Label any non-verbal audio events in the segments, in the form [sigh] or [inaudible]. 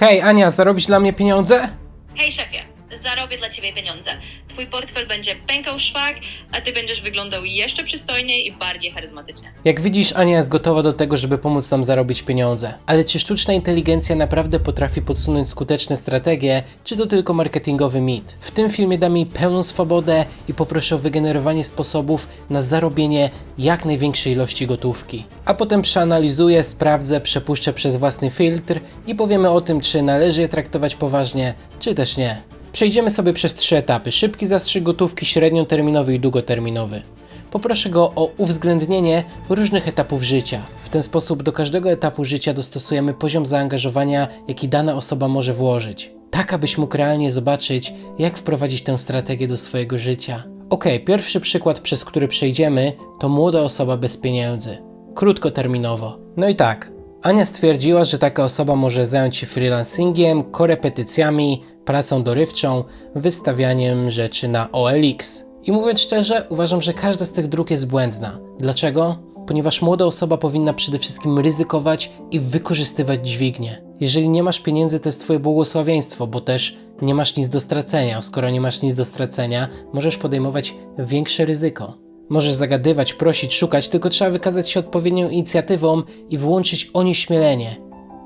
Hej, Ania, zarobisz dla mnie pieniądze? Hej szefie, zarobię dla ciebie pieniądze. Twój portfel będzie pękał szwak, a ty będziesz wyglądał jeszcze przystojniej i bardziej charyzmatycznie. Jak widzisz, Ania jest gotowa do tego, żeby pomóc nam zarobić pieniądze. Ale czy sztuczna inteligencja naprawdę potrafi podsunąć skuteczne strategie, czy to tylko marketingowy mit? W tym filmie dam jej pełną swobodę i poproszę o wygenerowanie sposobów na zarobienie jak największej ilości gotówki. A potem przeanalizuję, sprawdzę, przepuszczę przez własny filtr i powiemy o tym, czy należy je traktować poważnie, czy też nie. Przejdziemy sobie przez trzy etapy: szybki zastrzyk gotówki, średnioterminowy i długoterminowy. Poproszę go o uwzględnienie różnych etapów życia. W ten sposób do każdego etapu życia dostosujemy poziom zaangażowania, jaki dana osoba może włożyć. Tak, abyś mógł realnie zobaczyć, jak wprowadzić tę strategię do swojego życia. Ok, pierwszy przykład, przez który przejdziemy, to młoda osoba bez pieniędzy. Krótkoterminowo. No i tak, Ania stwierdziła, że taka osoba może zająć się freelancingiem, korepetycjami, pracą dorywczą, wystawianiem rzeczy na OLX. I mówiąc szczerze, uważam, że każda z tych dróg jest błędna. Dlaczego? Ponieważ młoda osoba powinna przede wszystkim ryzykować i wykorzystywać dźwignię. Jeżeli nie masz pieniędzy, to jest twoje błogosławieństwo, bo też nie masz nic do stracenia. Skoro nie masz nic do stracenia, możesz podejmować większe ryzyko. Możesz zagadywać, prosić, szukać, tylko trzeba wykazać się odpowiednią inicjatywą i wyłączyć onieśmielenie.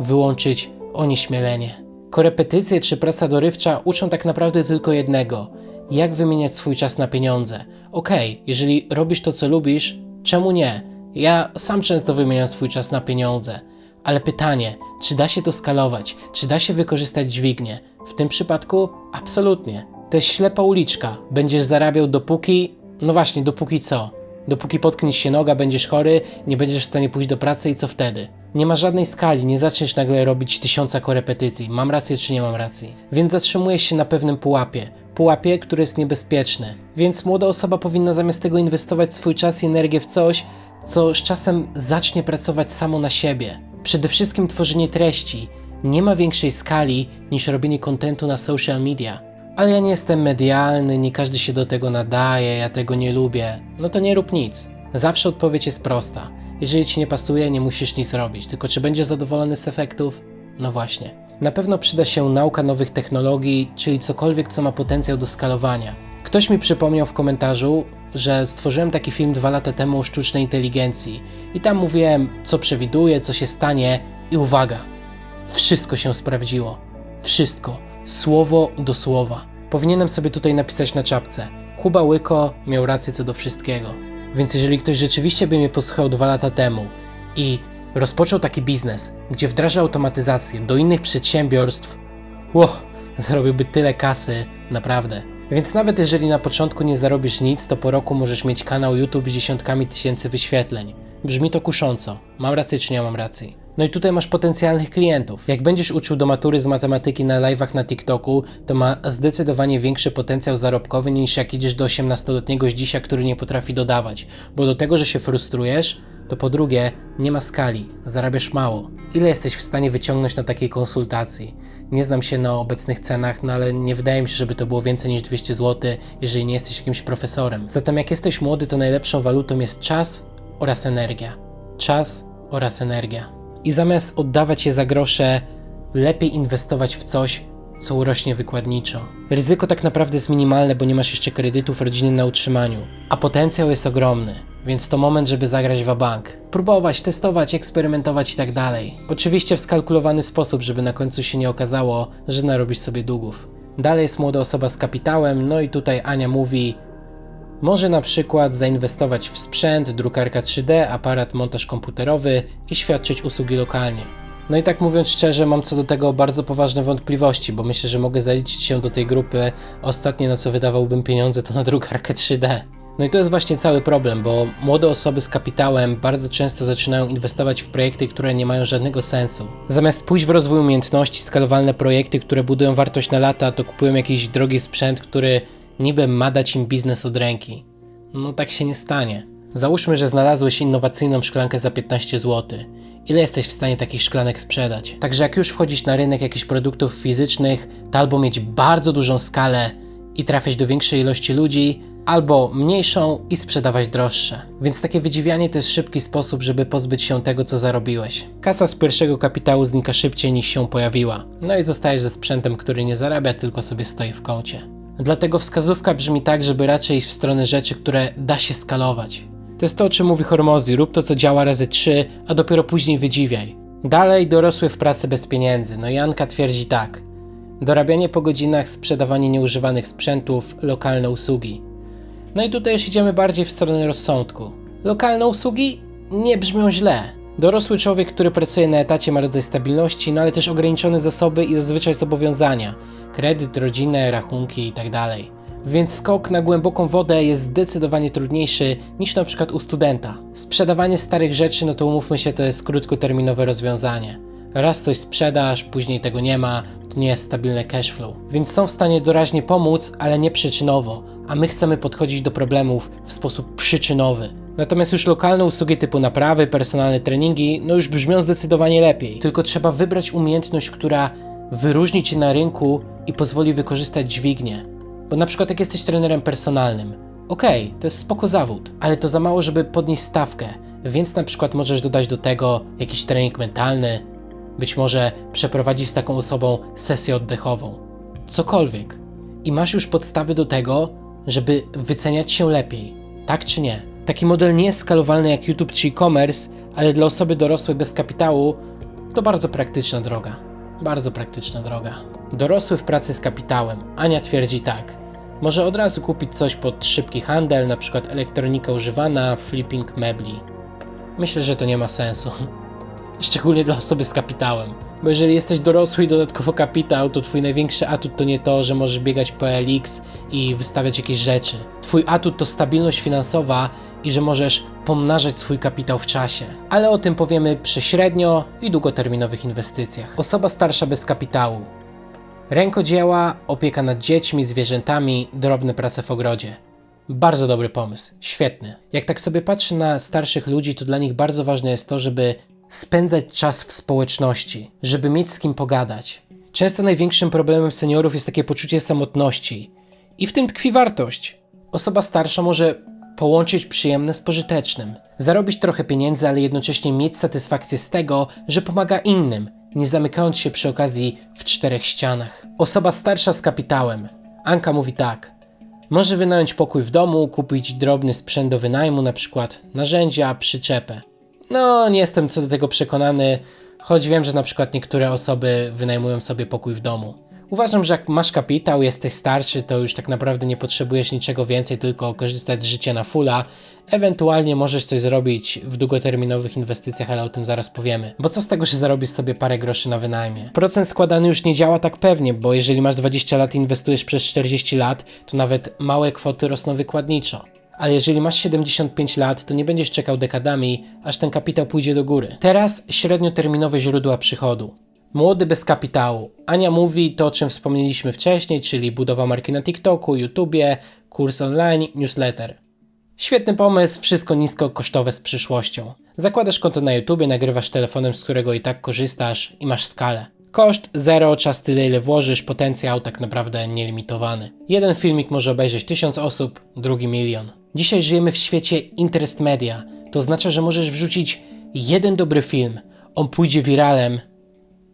Wyłączyć onieśmielenie. Korepetycje czy praca dorywcza uczą tak naprawdę tylko jednego: jak wymieniać swój czas na pieniądze. Okej, jeżeli robisz to, co lubisz, czemu nie? Ja sam często wymieniam swój czas na pieniądze. Ale pytanie, czy da się to skalować? Czy da się wykorzystać dźwignię? W tym przypadku absolutnie. To jest ślepa uliczka. Będziesz zarabiał dopóki, no właśnie, dopóki co? Dopóki potkniesz się noga, będziesz chory, nie będziesz w stanie pójść do pracy i co wtedy? Nie ma żadnej skali, nie zaczniesz nagle robić tysiąca korepetycji. Mam rację czy nie mam racji? Więc zatrzymujesz się na pewnym pułapie. Pułapie, który jest niebezpieczny. Więc młoda osoba powinna zamiast tego inwestować swój czas i energię w coś, co z czasem zacznie pracować samo na siebie. Przede wszystkim tworzenie treści. Nie ma większej skali niż robienie kontentu na social media. Ale ja nie jestem medialny, nie każdy się do tego nadaje, ja tego nie lubię. No to nie rób nic. Zawsze odpowiedź jest prosta. Jeżeli ci nie pasuje, nie musisz nic robić. Tylko czy będziesz zadowolony z efektów? No właśnie. Na pewno przyda się nauka nowych technologii, czyli cokolwiek, co ma potencjał do skalowania. Ktoś mi przypomniał w komentarzu, że stworzyłem taki film dwa lata temu o sztucznej inteligencji. I tam mówiłem, co przewiduję, co się stanie. I uwaga, wszystko się sprawdziło. Wszystko. Słowo do słowa. Powinienem sobie tutaj napisać na czapce. Kuba Łyko miał rację co do wszystkiego. Więc jeżeli ktoś rzeczywiście by mnie posłuchał dwa lata temu i rozpoczął taki biznes, gdzie wdraża automatyzację do innych przedsiębiorstw, ło, zarobiłby tyle kasy, naprawdę. Więc nawet jeżeli na początku nie zarobisz nic, to po roku możesz mieć kanał YouTube z dziesiątkami tysięcy wyświetleń. Brzmi to kusząco. Mam rację czy nie mam racji? No i tutaj masz potencjalnych klientów. Jak będziesz uczył do matury z matematyki na live'ach na TikToku, to ma zdecydowanie większy potencjał zarobkowy niż jak idziesz do 18-letniego z dzisiaj, który nie potrafi dodawać. Bo do tego, że się frustrujesz, to po drugie, nie ma skali, zarabiasz mało. Ile jesteś w stanie wyciągnąć na takiej konsultacji? Nie znam się na obecnych cenach, no ale nie wydaje mi się, żeby to było więcej niż 200 zł, jeżeli nie jesteś jakimś profesorem. Zatem jak jesteś młody, to najlepszą walutą jest czas oraz energia. Czas oraz energia. I zamiast oddawać je za grosze, lepiej inwestować w coś, co urośnie wykładniczo. Ryzyko tak naprawdę jest minimalne, bo nie masz jeszcze kredytów rodziny na utrzymaniu, a potencjał jest ogromny. Więc to moment, żeby zagrać w bank. Próbować, testować, eksperymentować i tak dalej. Oczywiście w skalkulowany sposób, żeby na końcu się nie okazało, że narobisz sobie długów. Dalej jest młoda osoba z kapitałem, no i tutaj Ania mówi: może na przykład zainwestować w sprzęt, drukarka 3D, aparat, montaż komputerowy i świadczyć usługi lokalnie. No i tak mówiąc szczerze, mam co do tego bardzo poważne wątpliwości, bo myślę, że mogę zaliczyć się do tej grupy. Ostatnie na co wydawałbym pieniądze to na drukarkę 3D. No i to jest właśnie cały problem, bo młode osoby z kapitałem bardzo często zaczynają inwestować w projekty, które nie mają żadnego sensu. Zamiast pójść w rozwój umiejętności, skalowalne projekty, które budują wartość na lata, to kupują jakiś drogi sprzęt, który niby ma dać im biznes od ręki. No tak się nie stanie. Załóżmy, że znalazłeś innowacyjną szklankę za 15 zł. Ile jesteś w stanie takich szklanek sprzedać? Także jak już wchodzić na rynek jakichś produktów fizycznych, to albo mieć bardzo dużą skalę i trafiać do większej ilości ludzi, albo mniejszą i sprzedawać droższe. Więc takie wydziwianie to jest szybki sposób, żeby pozbyć się tego, co zarobiłeś. Kasa z pierwszego kapitału znika szybciej niż się pojawiła. No i zostajesz ze sprzętem, który nie zarabia, tylko sobie stoi w kącie. Dlatego wskazówka brzmi tak, żeby raczej iść w stronę rzeczy, które da się skalować. To jest to, o czym mówi Hormozy. Rób to, co działa razy trzy, a dopiero później wydziwiaj. Dalej dorosły w pracy bez pieniędzy. No Janka twierdzi tak. Dorabianie po godzinach, sprzedawanie nieużywanych sprzętów, lokalne usługi. No i tutaj już idziemy bardziej w stronę rozsądku. Lokalne usługi nie brzmią źle. Dorosły człowiek, który pracuje na etacie ma rodzaj stabilności, no ale też ograniczone zasoby i zazwyczaj zobowiązania. Kredyt, rodzinę, rachunki itd. Więc skok na głęboką wodę jest zdecydowanie trudniejszy niż na przykład u studenta. Sprzedawanie starych rzeczy, no to umówmy się, to jest krótkoterminowe rozwiązanie. Raz coś sprzedasz, później tego nie ma, to nie jest stabilne cash flow. Więc są w stanie doraźnie pomóc, ale nie przyczynowo, a my chcemy podchodzić do problemów w sposób przyczynowy. Natomiast już lokalne usługi typu naprawy, personalne treningi, no już brzmią zdecydowanie lepiej. Tylko trzeba wybrać umiejętność, która wyróżni cię na rynku i pozwoli wykorzystać dźwignię. Bo na przykład jak jesteś trenerem personalnym, okej, to jest spoko zawód, ale to za mało, żeby podnieść stawkę, więc na przykład możesz dodać do tego jakiś trening mentalny, być może przeprowadzić z taką osobą sesję oddechową. Cokolwiek. I masz już podstawy do tego, żeby wyceniać się lepiej. Tak czy nie? Taki model nie jest skalowalny jak YouTube czy e-commerce, ale dla osoby dorosłej bez kapitału to bardzo praktyczna droga. Bardzo praktyczna droga. Dorosły w pracy z kapitałem. Ania twierdzi tak. Może od razu kupić coś pod szybki handel, na przykład elektronika używana, flipping mebli. Myślę, że to nie ma sensu. [laughs] Szczególnie dla osoby z kapitałem. Bo jeżeli jesteś dorosły i dodatkowo kapitał, to twój największy atut to nie to, że możesz biegać po LX i wystawiać jakieś rzeczy. Twój atut to stabilność finansowa i że możesz pomnażać swój kapitał w czasie. Ale o tym powiemy przy średnio i długoterminowych inwestycjach. Osoba starsza bez kapitału. Rękodzieła, opieka nad dziećmi, zwierzętami, drobne prace w ogrodzie. Bardzo dobry pomysł, świetny. Jak tak sobie patrzę na starszych ludzi, to dla nich bardzo ważne jest to, żeby spędzać czas w społeczności, żeby mieć z kim pogadać. Często największym problemem seniorów jest takie poczucie samotności. I w tym tkwi wartość. Osoba starsza może połączyć przyjemne z pożytecznym. Zarobić trochę pieniędzy, ale jednocześnie mieć satysfakcję z tego, że pomaga innym, nie zamykając się przy okazji w czterech ścianach. Osoba starsza z kapitałem. Anka mówi tak. Może wynająć pokój w domu, kupić drobny sprzęt do wynajmu, na przykład narzędzia, przyczepę. No, nie jestem co do tego przekonany, choć wiem, że na przykład niektóre osoby wynajmują sobie pokój w domu. Uważam, że jak masz kapitał, jesteś starszy, to już tak naprawdę nie potrzebujesz niczego więcej, tylko korzystać z życia na fulla. Ewentualnie możesz coś zrobić w długoterminowych inwestycjach, ale o tym zaraz powiemy. Bo co z tego, że zarobisz sobie parę groszy na wynajmie? Procent składany już nie działa tak pewnie, bo jeżeli masz 20 lat i inwestujesz przez 40 lat, to nawet małe kwoty rosną wykładniczo. Ale jeżeli masz 75 lat, to nie będziesz czekał dekadami, aż ten kapitał pójdzie do góry. Teraz średnioterminowe źródła przychodu. Młody bez kapitału. Ania mówi to, o czym wspomnieliśmy wcześniej, czyli budowa marki na TikToku, YouTubie, kurs online, newsletter. Świetny pomysł, wszystko nisko kosztowe z przyszłością. Zakładasz konto na YouTubie, nagrywasz telefonem, z którego i tak korzystasz i masz skalę. Koszt zero, czas tyle ile włożysz, potencjał tak naprawdę nielimitowany. Jeden filmik może obejrzeć tysiąc osób, drugi milion. Dzisiaj żyjemy w świecie interest media. To oznacza, że możesz wrzucić jeden dobry film, on pójdzie wiralem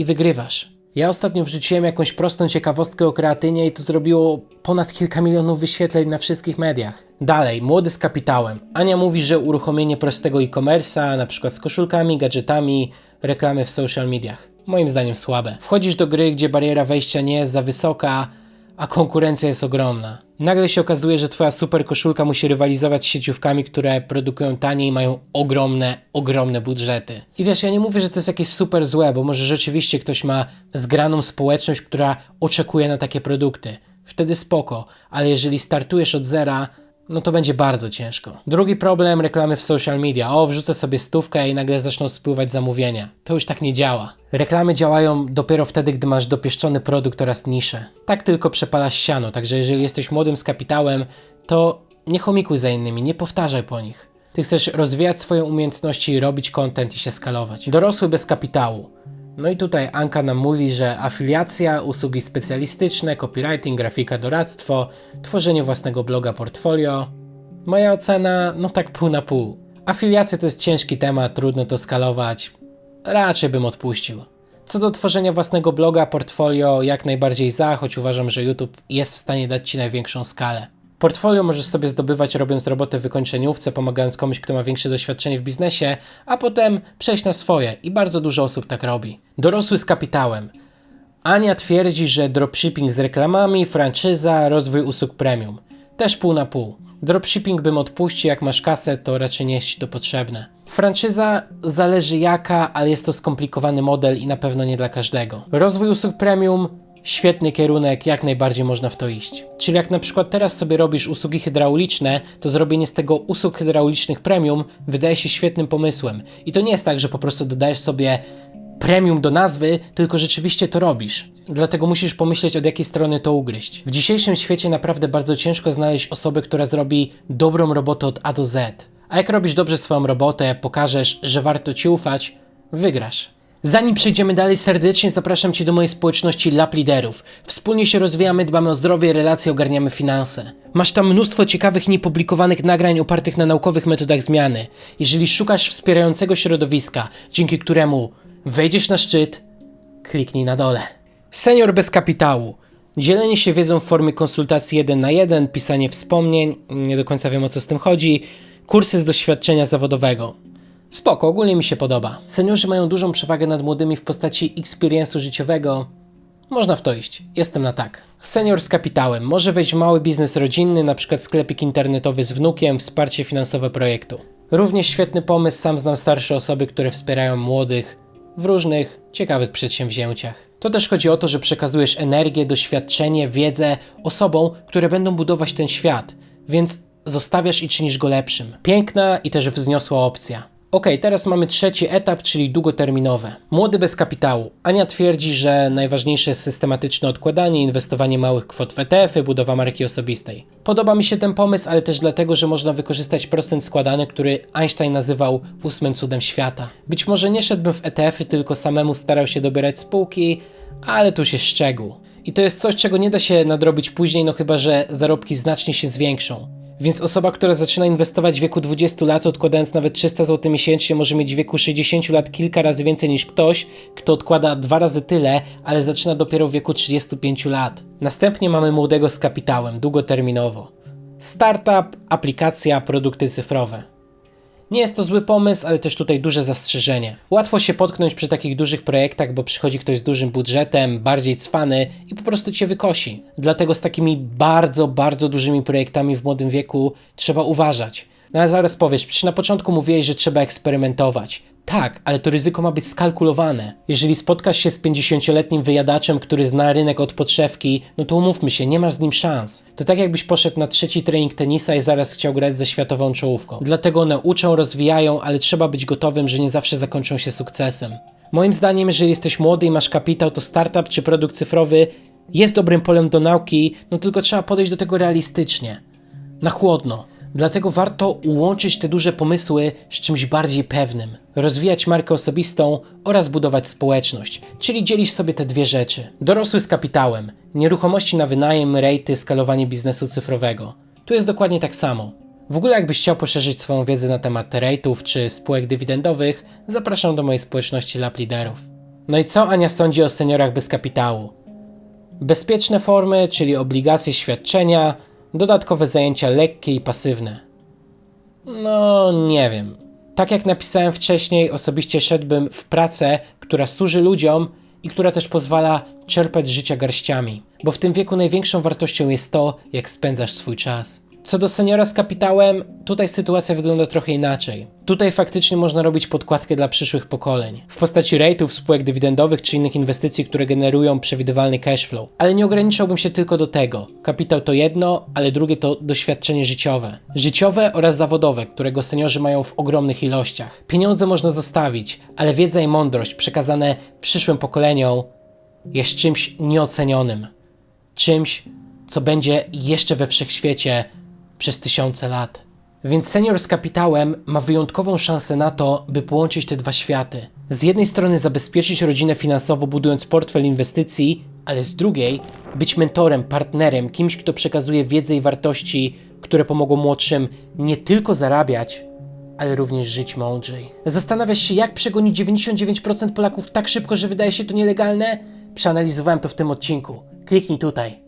i wygrywasz. Ja ostatnio wrzuciłem jakąś prostą ciekawostkę o kreatynie i to zrobiło ponad kilka milionów wyświetleń na wszystkich mediach. Dalej, młody z kapitałem. Ania mówi, że uruchomienie prostego e-commerce'a, na przykład z koszulkami, gadżetami, reklamy w social mediach. Moim zdaniem słabe. Wchodzisz do gry, gdzie bariera wejścia nie jest za wysoka, a konkurencja jest ogromna. Nagle się okazuje, że twoja super koszulka musi rywalizować z sieciówkami, które produkują taniej i mają ogromne, ogromne budżety. I wiesz, ja nie mówię, że to jest jakieś super złe, bo może rzeczywiście ktoś ma zgraną społeczność, która oczekuje na takie produkty. Wtedy spoko, ale jeżeli startujesz od zera, no to będzie bardzo ciężko. Drugi problem, reklamy w social media. O, wrzucę sobie stówkę i nagle zaczną spływać zamówienia. To już tak nie działa. Reklamy działają dopiero wtedy, gdy masz dopieszczony produkt oraz niszę. Tak tylko przepalasz siano, także jeżeli jesteś młodym z kapitałem, to nie chomikuj za innymi, nie powtarzaj po nich. Ty chcesz rozwijać swoje umiejętności, robić content i się skalować. Dorosły bez kapitału. No i tutaj Anka nam mówi, że afiliacja, usługi specjalistyczne, copywriting, grafika, doradztwo, tworzenie własnego bloga, portfolio. Moja ocena, no tak pół na pół. Afiliacja to jest ciężki temat, trudno to skalować. Raczej bym odpuścił. Co do tworzenia własnego bloga, portfolio, jak najbardziej za, choć uważam, że YouTube jest w stanie dać Ci największą skalę. Portfolio możesz sobie zdobywać robiąc robotę w wykończeniówce, pomagając komuś, kto ma większe doświadczenie w biznesie, a potem przejść na swoje i bardzo dużo osób tak robi. Dorosły z kapitałem. Ania twierdzi, że dropshipping z reklamami, franczyza, rozwój usług premium. Też pół na pół. Dropshipping bym odpuścił, jak masz kasę, to raczej nie jest ci to potrzebne. Franczyza zależy jaka, ale jest to skomplikowany model i na pewno nie dla każdego. Rozwój usług premium, świetny kierunek, jak najbardziej można w to iść. Czyli jak na przykład teraz sobie robisz usługi hydrauliczne, to zrobienie z tego usług hydraulicznych premium wydaje się świetnym pomysłem. I to nie jest tak, że po prostu dodajesz sobie premium do nazwy, tylko rzeczywiście to robisz. Dlatego musisz pomyśleć, od jakiej strony to ugryźć. W dzisiejszym świecie naprawdę bardzo ciężko znaleźć osobę, która zrobi dobrą robotę od A do Z. A jak robisz dobrze swoją robotę, pokażesz, że warto ci ufać, wygrasz. Zanim przejdziemy dalej, serdecznie zapraszam Cię do mojej społeczności Lab Liderów. Wspólnie się rozwijamy, dbamy o zdrowie, relacje, ogarniamy finanse. Masz tam mnóstwo ciekawych, niepublikowanych nagrań opartych na naukowych metodach zmiany. Jeżeli szukasz wspierającego środowiska, dzięki któremu wejdziesz na szczyt, kliknij na dole. Senior bez kapitału. Dzielenie się wiedzą w formie konsultacji jeden na jeden, pisanie wspomnień, nie do końca wiem o co z tym chodzi, kursy z doświadczenia zawodowego. Spoko, ogólnie mi się podoba. Seniorzy mają dużą przewagę nad młodymi w postaci experience'u życiowego. Można w to iść. Jestem na tak. Senior z kapitałem. Może wejść w mały biznes rodzinny, na przykład sklepik internetowy z wnukiem, wsparcie finansowe projektu. Również świetny pomysł, sam znam starsze osoby, które wspierają młodych w różnych ciekawych przedsięwzięciach. To też chodzi o to, że przekazujesz energię, doświadczenie, wiedzę osobom, które będą budować ten świat, więc zostawiasz i czynisz go lepszym. Piękna i też wzniosła opcja. Ok, teraz mamy trzeci etap, czyli długoterminowe. Młody bez kapitału. Ania twierdzi, że najważniejsze jest systematyczne odkładanie, inwestowanie małych kwot w ETF-y, budowa marki osobistej. Podoba mi się ten pomysł, ale też dlatego, że można wykorzystać procent składany, który Einstein nazywał ósmym cudem świata. Być może nie szedłbym w ETF-y, tylko samemu starał się dobierać spółki, ale tu się szczegół. I to jest coś, czego nie da się nadrobić później, no chyba, że zarobki znacznie się zwiększą. Więc osoba, która zaczyna inwestować w wieku 20 lat, odkładając nawet 300 zł miesięcznie, może mieć w wieku 60 lat kilka razy więcej niż ktoś, kto odkłada dwa razy tyle, ale zaczyna dopiero w wieku 35 lat. Następnie mamy młodego z kapitałem, długoterminowo. Startup, aplikacja, produkty cyfrowe. Nie jest to zły pomysł, ale też tutaj duże zastrzeżenie. Łatwo się potknąć przy takich dużych projektach, bo przychodzi ktoś z dużym budżetem, bardziej cwany i po prostu cię wykosi. Dlatego z takimi bardzo, bardzo dużymi projektami w młodym wieku trzeba uważać. No ale zaraz powiesz, przecież na początku mówiłeś, że trzeba eksperymentować. Tak, ale to ryzyko ma być skalkulowane. Jeżeli spotkasz się z 50-letnim wyjadaczem, który zna rynek od podszewki, no to umówmy się, nie masz z nim szans. To tak jakbyś poszedł na trzeci trening tenisa i zaraz chciał grać ze światową czołówką. Dlatego one uczą, rozwijają, ale trzeba być gotowym, że nie zawsze zakończą się sukcesem. Moim zdaniem, jeżeli jesteś młody i masz kapitał, to startup czy produkt cyfrowy jest dobrym polem do nauki, no tylko trzeba podejść do tego realistycznie. Na chłodno. Dlatego warto łączyć te duże pomysły z czymś bardziej pewnym. Rozwijać markę osobistą oraz budować społeczność, czyli dzielić sobie te dwie rzeczy. Dorosły z kapitałem, nieruchomości na wynajem, rejty, skalowanie biznesu cyfrowego. Tu jest dokładnie tak samo. W ogóle jakbyś chciał poszerzyć swoją wiedzę na temat rejtów czy spółek dywidendowych, zapraszam do mojej społeczności Lab Liderów. No i co Ania sądzi o seniorach bez kapitału? Bezpieczne formy, czyli obligacje świadczenia, dodatkowe zajęcia lekkie i pasywne. No, nie wiem. Tak jak napisałem wcześniej, osobiście szedłbym w pracę, która służy ludziom i która też pozwala czerpać życia garściami. Bo w tym wieku największą wartością jest to, jak spędzasz swój czas. Co do seniora z kapitałem, tutaj sytuacja wygląda trochę inaczej. Tutaj faktycznie można robić podkładkę dla przyszłych pokoleń. W postaci rate'ów, spółek dywidendowych czy innych inwestycji, które generują przewidywalny cashflow. Ale nie ograniczałbym się tylko do tego. Kapitał to jedno, ale drugie to doświadczenie życiowe. Życiowe oraz zawodowe, którego seniorzy mają w ogromnych ilościach. Pieniądze można zostawić, ale wiedza i mądrość przekazane przyszłym pokoleniom jest czymś nieocenionym. Czymś, co będzie jeszcze we wszechświecie przez tysiące lat. Więc senior z kapitałem ma wyjątkową szansę na to, by połączyć te dwa światy. Z jednej strony zabezpieczyć rodzinę finansowo, budując portfel inwestycji, ale z drugiej być mentorem, partnerem, kimś, kto przekazuje wiedzę i wartości, które pomogą młodszym nie tylko zarabiać, ale również żyć mądrzej. Zastanawiasz się, jak przegonić 99% Polaków tak szybko, że wydaje się to nielegalne? Przeanalizowałem to w tym odcinku. Kliknij tutaj.